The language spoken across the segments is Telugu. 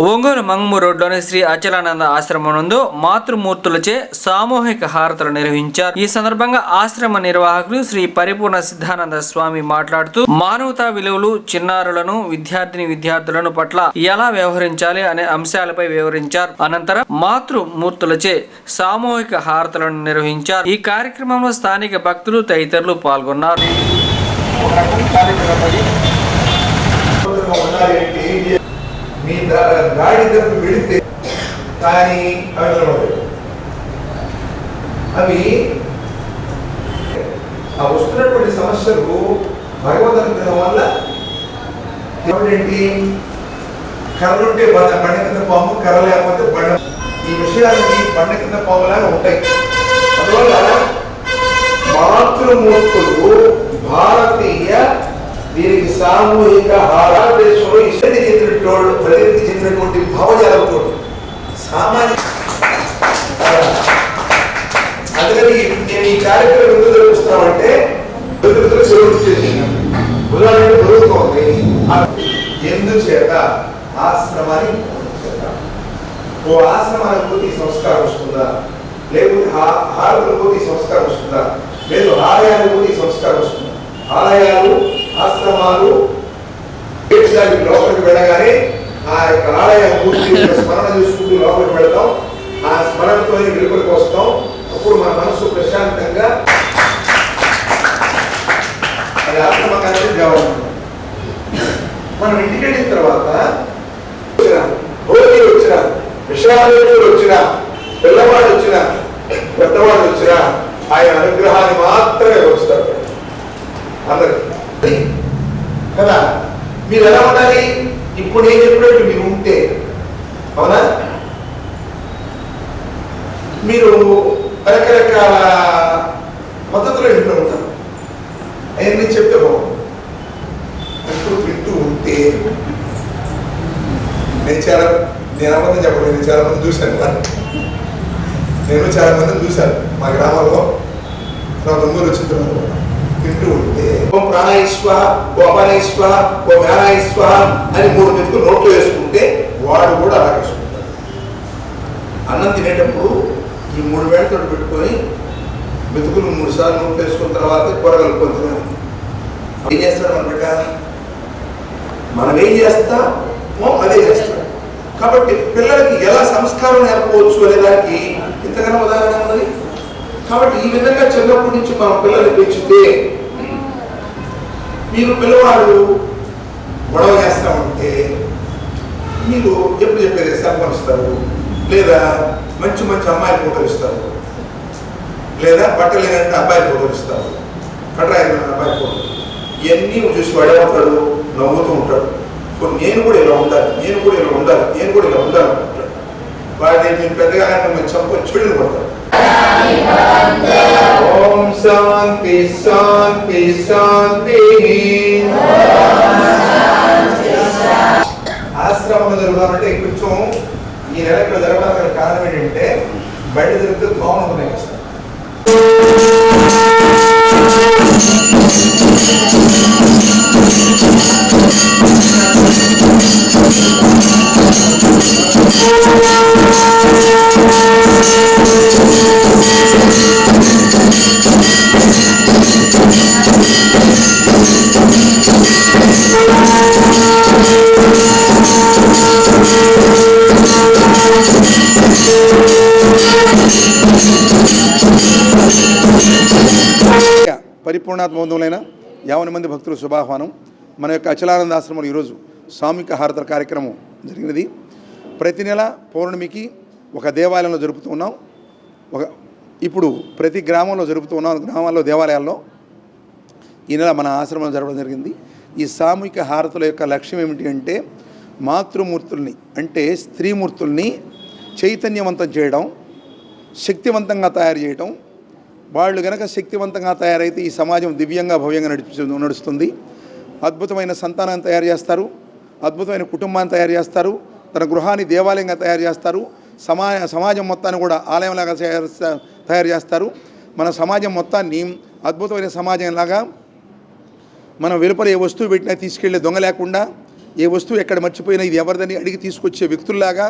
ఒంగోలు మంగమూరు రోడ్లోని శ్రీ అచలానంద ఆశ్రమం నందు మాతృమూర్తులచే సామూహిక హారతలు నిర్వహించారు. ఈ సందర్భంగా ఆశ్రమ నిర్వాహకులు శ్రీ పరిపూర్ణ సిద్ధానంద స్వామి మాట్లాడుతూ మానవతా విలువలు చిన్నారులను విద్యార్థిని విద్యార్థులను పట్ల ఎలా వ్యవహరించాలి అనే అంశాలపై వివరించారు. అనంతరం మాతృమూర్తులచే సామూహిక హారతలను నిర్వహించారు. ఈ కార్యక్రమంలో స్థానిక భక్తులు తదితరులు పాల్గొన్నారు ఒక రకం కార్యక్రమం ఉండాలి అంటే ఏం చేయాలి? మీ దా- గాడి దెబ్బ పెడితే కానీ అవి నిలబడలేదు అవి ఆ వస్తున్నటువంటి సమస్యలు భగవద్ అనుగ్రహం వల్ల ఏమిటంటి కర్రలుంటే బండ బండ కింద పాము కర్ర లేకపోతే బండ. ఈ విషయాలన్నీ బండ కింద పాములాగా ఉంటాయి. అందువల్ల మాతృమూర్తులు భారతీయ సామూహిక భారతదేశంలో ఇష్టది చెందినటువంటి ప్రజలకు చెందినటువంటి భావజాలంతో సామాజిక అందుకని నేను ఈ కార్యక్రమం ఎందుకు జరుగుతున్నామంటే ఎదుగుదల జరుగుతుంది ఉదాహరణ జరుగుతోంది ఎందుచేత ఆశ్రమాన్ని ఓ ఆశ్రమానికి పోతే ఈ సంస్కారం వస్తుందా? లేకపోతే హారతులకు పోతే ఈ సంస్కారం వస్తుందా? లేదు ఆలయాలకు పోతే ఈ సంస్కారం వస్తుందా? ఆలయాలు ఆశ్రమాలు గేట్స్ లోపలికి వెళ్ళగానే ఆ యొక్క ఆలయ మూర్తి స్మరణ చేసుకుంటూ లోపలికి వెళతాం. ఆ స్మరణతో వెలుపలికి వస్తాం. అప్పుడు మన మనసు ప్రశాంతంగా అది ఆత్మకాన్ని దేవాలయం మనం ఇంటికి వెళ్ళిన తర్వాత వచ్చిన భోగి వచ్చిన విషయాలు వచ్చిన పిల్లవాడు వచ్చిన పెద్దవాడు వచ్చిన ఆయన అనుగ్రహాన్ని మాత్రమే వస్తారు అందరికి కదా? మీరు ఎలా ఉండాలి? ఇప్పుడు నేను చెప్పినట్టు మీరు ఉంటే అవునా? మీరు రకరకాల పద్ధతులు వింటూ ఉంటారు. అవన్నీ చెప్తే బాగుంది ఇప్పుడు వింటూ ఉంటే నేను చాలా నేను అబద్ధం చెప్పలేదు నేను చాలా మంది చూశాను కదా. నేను చాలా మందిని చూశాను. మా గ్రామంలో నా తొమ్మిది వచ్చిన తర్వాత. వింటూ ఉంటే ఓం ప్రాణాయిస్వ ఓ అపానాయిస్వ ఓ మేనాయిస్వ అని మూడు మెతుకులు నోట్లో వేసుకుంటే వాడు కూడా అలా వేసుకుంటాడు. అన్నం తినేటప్పుడు ఈ మూడు వేళతో పెట్టుకొని మెతుకులు మూడు సార్లు నోట్లో వేసుకున్న తర్వాత కూరగాయలు పొందుతున్నాను ఏం చేస్తాడు మన ప్రకారం? మనం ఏం చేస్తామో అదే చేస్తాం కాబట్టి పిల్లలకి ఎలా సంస్కారం నేర్పవచ్చు అనే దానికి ఇంతకన్నా ఉదాహరణ ఉన్నది. కాబట్టి ఈ విధంగా చిన్నప్పటి నుంచి మనం పిల్లల్ని పెంచితే మీరు పిల్లవాడు గొడవ చేస్తా ఉంటే మీరు ఎప్పుడు చెప్పేది సెల్ఫోన్ ఇస్తారు లేదా మంచి మంచి అమ్మాయిల ఫోటోలు ఇస్తారు? లేదా బట్టలు లేదంటే అబ్బాయి ఫోటోలు ఇస్తారు? కట్రాయి అబ్బాయి ఫోటో ఇవన్నీ చూసి వాడేమవుతాడు నవ్వుతూ ఉంటాడు. ఇప్పుడు నేను కూడా ఇలా ఉండాలి నేను కూడా ఇలా ఉండాలి నేను కూడా ఇలా ఉండాలి అనుకుంటాడు. వాడిని మీరు పెద్దగా మిమ్మల్ని చంపు చెడులు పడతాడు ఓం శాంతి శాంతి శాంతి ఆశ్రమంలో జరుగుతామంటే కొంచెం ఈ నెల ఇక్కడ జరగడానికి కారణం ఏంటంటే బయట జరిగితే దోమలు ఉన్నాయి సార్ పరిపూర్ణాత్మవంతులైన యావన మంది భక్తుల శుభాహ్వానం. మన యొక్క అచలానంద ఆశ్రమంలో ఈరోజు సామూహిక హారతల కార్యక్రమం జరిగినది. ప్రతి నెల పౌర్ణమికి ఒక దేవాలయంలో జరుపుతూ ఉన్నాం. ఒక ఇప్పుడు ప్రతి గ్రామంలో జరుపుతూ ఉన్నాం. గ్రామాల్లో దేవాలయాల్లో ఈ నెల మన ఆశ్రమంలో జరగడం జరిగింది. ఈ సామూహిక హారతుల యొక్క లక్ష్యం ఏమిటి అంటే మాతృమూర్తుల్ని అంటే స్త్రీమూర్తుల్ని చైతన్యవంతం చేయడం శక్తివంతంగా తయారు చేయడం వాళ్ళు గనక శక్తివంతంగా తయారైతే ఈ సమాజం దివ్యంగా భవ్యంగా నడిపి నడుస్తుంది. అద్భుతమైన సంతానాన్ని తయారు చేస్తారు. అద్భుతమైన కుటుంబాన్ని తయారు చేస్తారు. తన గృహాన్ని దేవాలయంగా తయారు చేస్తారు. సమా సమాజం మొత్తాన్ని కూడా ఆలయంలాగా తయారు తయారు చేస్తారు. మన సమాజం మొత్తాన్ని అద్భుతమైన సమాజంలాగా మనం వెలుపల ఏ వస్తువు పెట్టినా తీసుకెళ్ళే దొంగ లేకుండా ఏ వస్తువు ఎక్కడ మర్చిపోయినా ఇది ఎవరిదని అడిగి తీసుకొచ్చే వ్యక్తుల్లాగా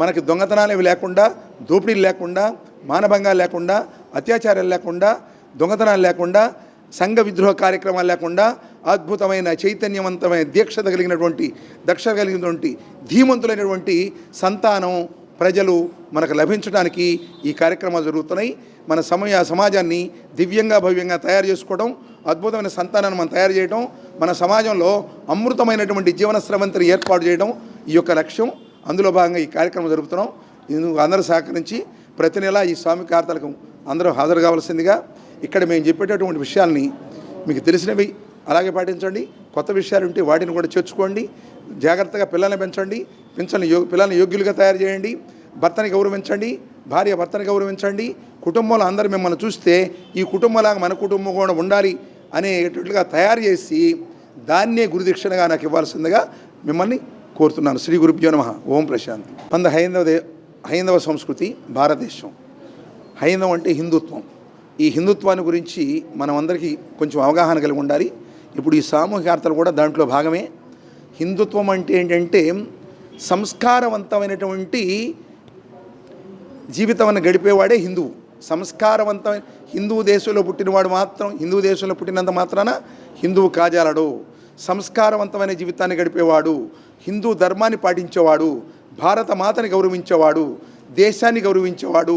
మనకి దొంగతనాలు లేకుండా దోపిడీలు లేకుండా మానభంగాలు లేకుండా అత్యాచారాలు లేకుండా దొంగతనాలు లేకుండా సంఘ విద్రోహ కార్యక్రమాలు లేకుండా అద్భుతమైన చైతన్యవంతమైన దీక్షత కలిగినటువంటి దక్షత కలిగినటువంటి ధీమంతులైనటువంటి సంతానం ప్రజలు మనకు లభించడానికి ఈ కార్యక్రమాలు జరుగుతున్నాయి. మన సమయ సమాజాన్ని దివ్యంగా భవ్యంగా తయారు చేసుకోవడం అద్భుతమైన సంతానాన్ని మనం తయారు చేయడం మన సమాజంలో అమృతమైనటువంటి జీవన స్రవంతిని ఏర్పాటు చేయడం ఈ యొక్క లక్ష్యం. అందులో భాగంగా ఈ కార్యక్రమం జరుపుతున్నాం. ఇందుకు అందరూ సహకరించి ప్రతి నెల ఈ స్వామి కార్తలకు అందరూ హాజరు కావాల్సిందిగా ఇక్కడ మేము చెప్పేటటువంటి విషయాల్ని మీకు తెలిసినవి అలాగే పాటించండి. కొత్త విషయాలు ఉంటే వాటిని కూడా చేర్చుకోండి. జాగ్రత్తగా పిల్లల్ని పెంచండి. పెంచని యో పిల్లల్ని యోగ్యులుగా తయారు చేయండి. భర్తని గౌరవించండి. భార్య భర్తని గౌరవించండి. కుటుంబంలో అందరూ మిమ్మల్ని చూస్తే ఈ కుటుంబంలాగా మన కుటుంబం కూడా ఉండాలి అనేటట్లుగా తయారు చేసి దాన్నే గురుదక్షిణగా నాకు ఇవ్వాల్సిందిగా మిమ్మల్ని కోరుతున్నాను. శ్రీ గురుభ్యో నమ. ఓం ప్రశాంత్. పంద హైందవ హైందవ సంస్కృతి భారతదేశం. హైందవం అంటే హిందుత్వం. ఈ హిందుత్వాన్ని గురించి మనం అందరికీ కొంచెం అవగాహన కలిగి ఉండాలి. ఇప్పుడు ఈ సామూహికార్తలు కూడా దాంట్లో భాగమే. హిందుత్వం అంటే ఏంటంటే సంస్కారవంతమైనటువంటి జీవితాన్ని గడిపేవాడే హిందువు. సంస్కారవంతమైన హిందూ దేశంలో పుట్టినవాడు మాత్రం హిందూ దేశంలో పుట్టినంత మాత్రాన హిందువు కాజాలడు. సంస్కారవంతమైన జీవితాన్ని గడిపేవాడు హిందూ ధర్మాన్ని పాటించేవాడు భారత మాతని గౌరవించేవాడు దేశాన్ని గౌరవించేవాడు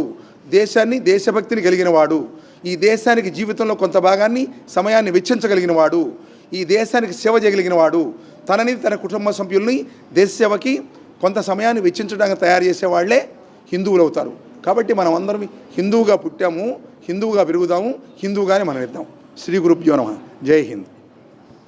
దేశాన్ని దేశభక్తిని కలిగినవాడు. ఈ దేశానికి జీవితంలో కొంత భాగాన్ని సమయాన్ని వెచ్చించగలిగిన వాడు ఈ దేశానికి సేవ చేయగలిగిన వాడు తనని తన కుటుంబ సభ్యుల్ని దేశ సేవకి కొంత సమయాన్ని వెచ్చించడానికి తయారు చేసేవాళ్ళే హిందువులు అవుతారు కాబట్టి మనం అందరం హిందువుగా పుట్టాము హిందువుగా పెరుగుదాము హిందువుగానే మనం ఇద్దాం శ్రీ గురుభ్యో నమ. జై హింద్.